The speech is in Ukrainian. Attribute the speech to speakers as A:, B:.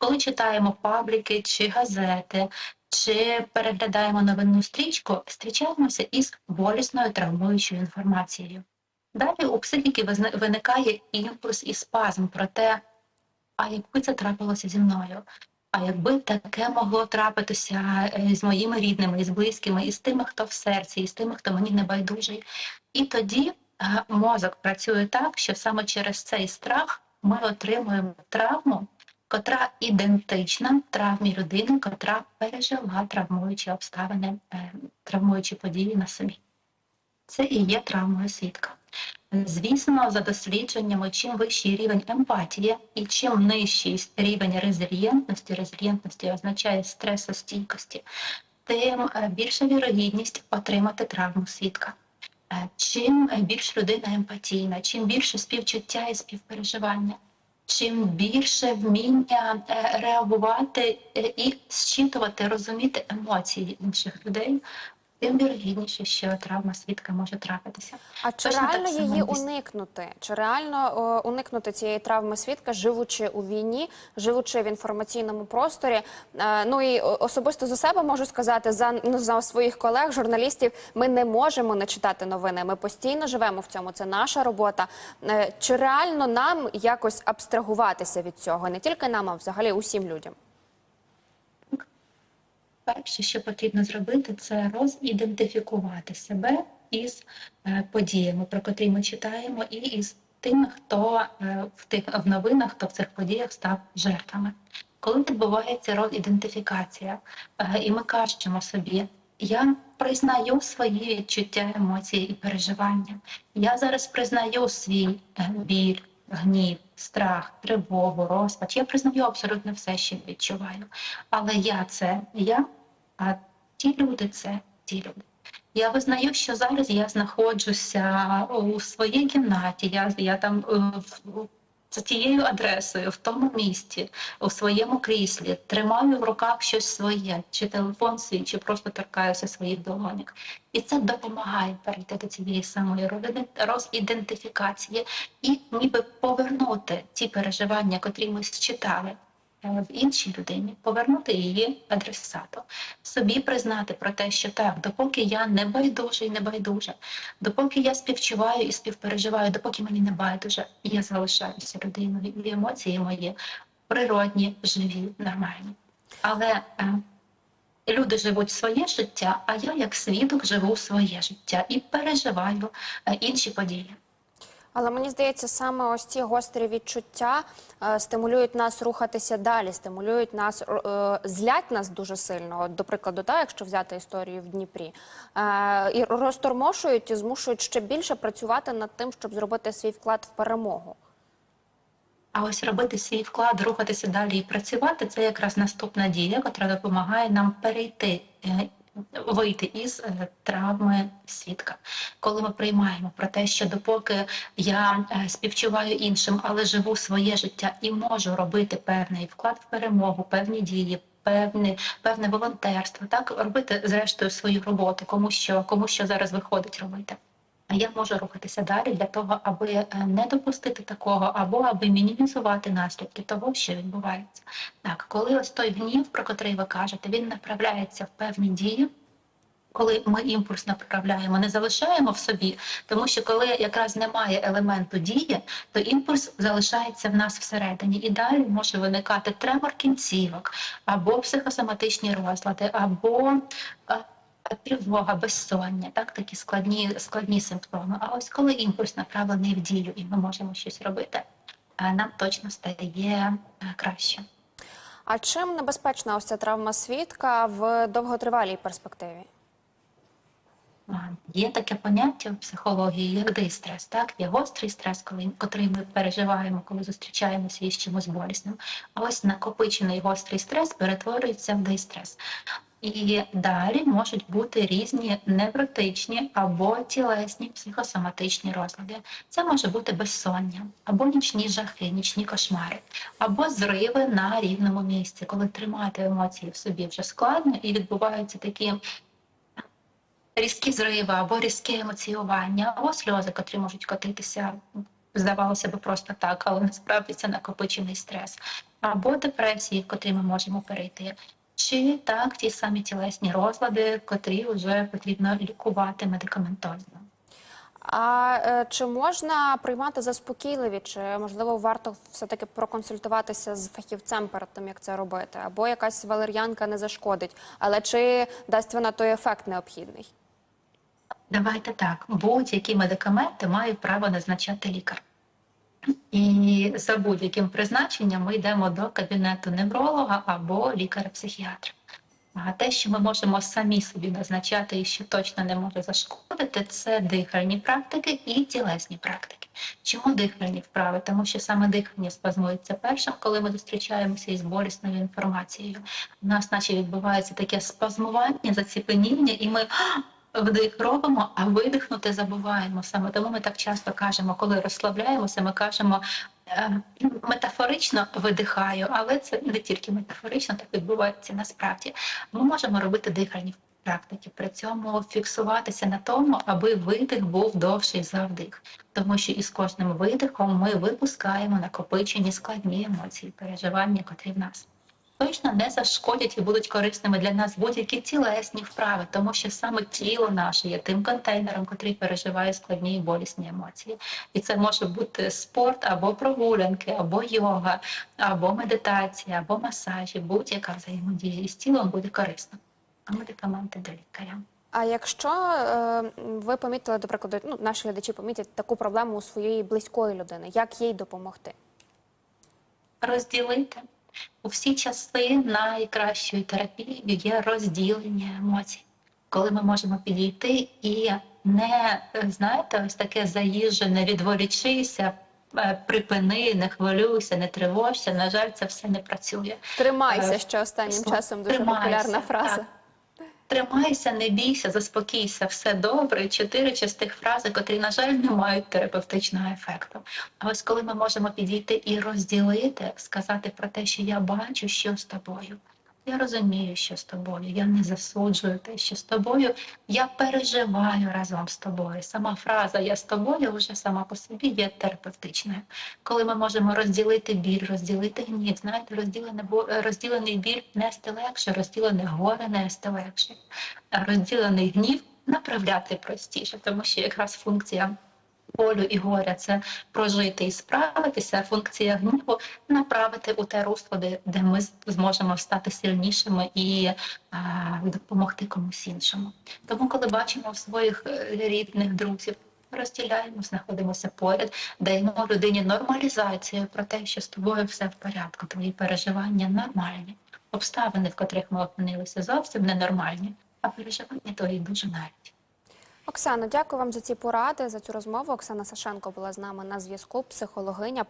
A: Коли читаємо пабліки чи газети, чи переглядаємо новинну стрічку, зустрічаємося із болісною травмуючою інформацією. Далі у психіки виникає імпульс і спазм про те, а якби це трапилося зі мною, а якби таке могло трапитися е, з моїми рідними, із близькими, і з тими, хто в серці, і з тими, хто мені не байдужий. І тоді е, мозок працює так, що саме через цей страх ми отримуємо травму, котра ідентична травмі людини, котра пережила травмуючі обставини, е, травмуючі події на собі. Це і є травмою свідка. Звісно, за дослідженнями, чим вищий рівень емпатії і чим нижчий рівень резильєнтності, резильєнтності означає стресостійкості, тим е, більша вірогідність отримати травму свідка. Е, Чим більш людина емпатійна, чим більше співчуття і співпереживання, чим більше вміння е, реагувати е, і зчитувати, розуміти емоції інших людей, тим вірогідніше, що травма свідка може трапитися.
B: А чи
A: Точно
B: реально її
A: десь.
B: уникнути? Чи реально о, уникнути цієї травми свідка, живучи у війні, живучи в інформаційному просторі? Е, ну і особисто за себе можу сказати, за, ну, за своїх колег, журналістів, ми не можемо не читати новини. Ми постійно живемо в цьому. Це наша робота. Е, чи реально нам якось абстрагуватися від цього? Не тільки нам, а взагалі усім людям.
A: Перше, що потрібно зробити, це розідентифікувати себе із е, подіями, про котрі ми читаємо, і із тими, хто е, в тих в новинах, хто в цих подіях став жертвами. Коли відбувається розідентифікація, е, і ми кажемо собі, я признаю свої відчуття, емоції і переживання. Я зараз признаю свій біль, гнів, страх, тривогу, розпач. Я признаю абсолютно все, що відчуваю. Але я це я, а ті люди це ті люди. Я визнаю, що зараз я знаходжуся у своїй кімнаті, я, я там е, за тією адресою, в тому місці, у своєму кріслі, тримаю в руках щось своє, чи телефон свій, чи просто торкаюся своїх долоньок. І це допомагає перейти до цієї самої розідентифікації і ніби повернути ті переживання, котрі ми считали в іншій людині, повернути її адресату, собі признати про те, що так, допоки я не байдужа і не байдужа, допоки я співчуваю і співпереживаю, допоки мені не байдуже, я залишаюся людиною, і емоції мої природні, живі, нормальні. Але е, люди живуть своє життя, а я як свідок живу своє життя і переживаю е, інші події.
B: Але мені здається, саме ось ці гострі відчуття е, стимулюють нас рухатися далі, стимулюють нас, е, злять нас дуже сильно. До прикладу, так, якщо взяти історію в Дніпрі, е, і розтормошують і змушують ще більше працювати над тим, щоб зробити свій вклад в перемогу.
A: А ось робити свій вклад, рухатися далі і працювати це якраз наступна дія, яка допомагає нам перейти, вийти із е, травми свідка. Коли ми приймаємо про те, що допоки я е, співчуваю іншим, але живу своє життя і можу робити певний вклад в перемогу, певні дії. Певне, певне волонтерство, так робити зрештою свою роботу, кому що, кому що зараз виходить робити. Я можу рухатися далі для того, аби е, не допустити такого, або аби мінімізувати наслідки того, що відбувається. Так, коли ось той гнів, про котрий ви кажете, він направляється в певні дії. Коли ми імпульс направляємо, не залишаємо в собі, тому що коли якраз немає елементу дії, то імпульс залишається в нас всередині, і далі може виникати тремор кінцівок, або психосоматичні розлади, або е, тривога, безсоння, так такі складні, складні симптоми. А ось коли імпульс направлений в дію, і ми можемо щось робити, е, нам точно стає е, краще.
B: А чим небезпечна ось ця травма свідка в довготривалій перспективі?
A: Є таке поняття в психології, як дистрес. Так, є гострий стрес, коли котрий ми переживаємо, коли зустрічаємося із чимось болісним. А ось накопичений гострий стрес перетворюється в дистрес. І далі можуть бути різні невротичні або тілесні психосоматичні розлади. Це може бути безсоння, або нічні жахи, нічні кошмари, або зриви на рівному місці, коли тримати емоції в собі вже складно і відбуваються такі різкі зриви або різке емоціювання, або сльози, котрі можуть котитися здавалося б просто так, але насправді це накопичений стрес, або депресії, в котрі ми можемо перейти. Чи так ті самі тілесні розлади, котрі вже потрібно лікувати медикаментозно.
B: А е, чи можна приймати заспокійливі, чи можливо варто все-таки проконсультуватися з фахівцем перед тим, як це робити? Або якась валер'янка не зашкодить, але чи дасть вона той ефект необхідний?
A: Давайте так, будь-які медикаменти має право назначати лікар. І за будь-яким призначенням ми йдемо до кабінету невролога або лікаря-психіатра. А те, що ми можемо самі собі назначати і що точно не може зашкодити, це дихальні практики і тілесні практики. Чому дихальні вправи? Тому що саме дихання спазмується першим, коли ми зустрічаємося із болісною інформацією. У нас, наче відбувається таке спазмування, заціпеніння, і ми вдих робимо, а видихнути забуваємо. Саме тому ми так часто кажемо, коли розслабляємося, ми кажемо е, метафорично видихаю, але це не тільки метафорично, так відбувається насправді. Ми можемо робити дихальні практики, при цьому фіксуватися на тому, аби видих був довший за вдих, тому що із кожним видихом ми випускаємо накопичені складні емоції, переживання, котрі в нас. Точно не зашкодять і будуть корисними для нас будь-які тілесні вправи, тому що саме тіло наше є тим контейнером, який переживає складні і болісні емоції. І це може бути спорт або прогулянки, або йога, або медитація, або масажі. Будь-яка взаємодія з тілом буде корисна. А медикаменти до лікаря.
B: А якщо е, ви помітили, до прикладу, ну наші глядачі помітять таку проблему у своєї близької людини, як їй допомогти?
A: розділити. У всі часи найкращою терапією є розділення емоцій, коли ми можемо підійти і не знаєте, ось таке заїжджене, відволічися, е, припини, не хвилюйся, не тривожся. На жаль, це все не працює.
B: Тримайся,
A: Е,
B: що останнім часом дуже популярна фраза.
A: так. Тримайся, не бійся, заспокійся, все добре. Чотири частих фрази, котрі, на жаль, не мають терапевтичного ефекту. А ось коли ми можемо підійти і розділити, сказати про те, що я бачу, що з тобою. Я розумію, що з тобою. Я не засуджую те, що з тобою. Я переживаю разом з тобою. Сама фраза Я з тобою вже сама по собі є терапевтичною. Коли ми можемо розділити біль, розділити гнів, знаєте, розділене бо- розділений біль нести легше, розділене горе нести легше, розділений гнів направляти простіше, тому що якраз функція. Болю і горя це прожити і справитися, функція гніву направити у те русло, де, де ми зможемо стати сильнішими і а, допомогти комусь іншому. Тому, коли бачимо своїх е, рідних друзів, розділяємо, знаходимося поряд, даємо людині нормалізацію про те, що з тобою все в порядку, твої переживання нормальні, обставини, в котрих ми опинилися, зовсім ненормальні, а переживання твої дуже навіть.
B: Оксано, дякую вам за ці поради, за цю розмову. Оксана Сашенко була з нами на зв'язку, психологиня.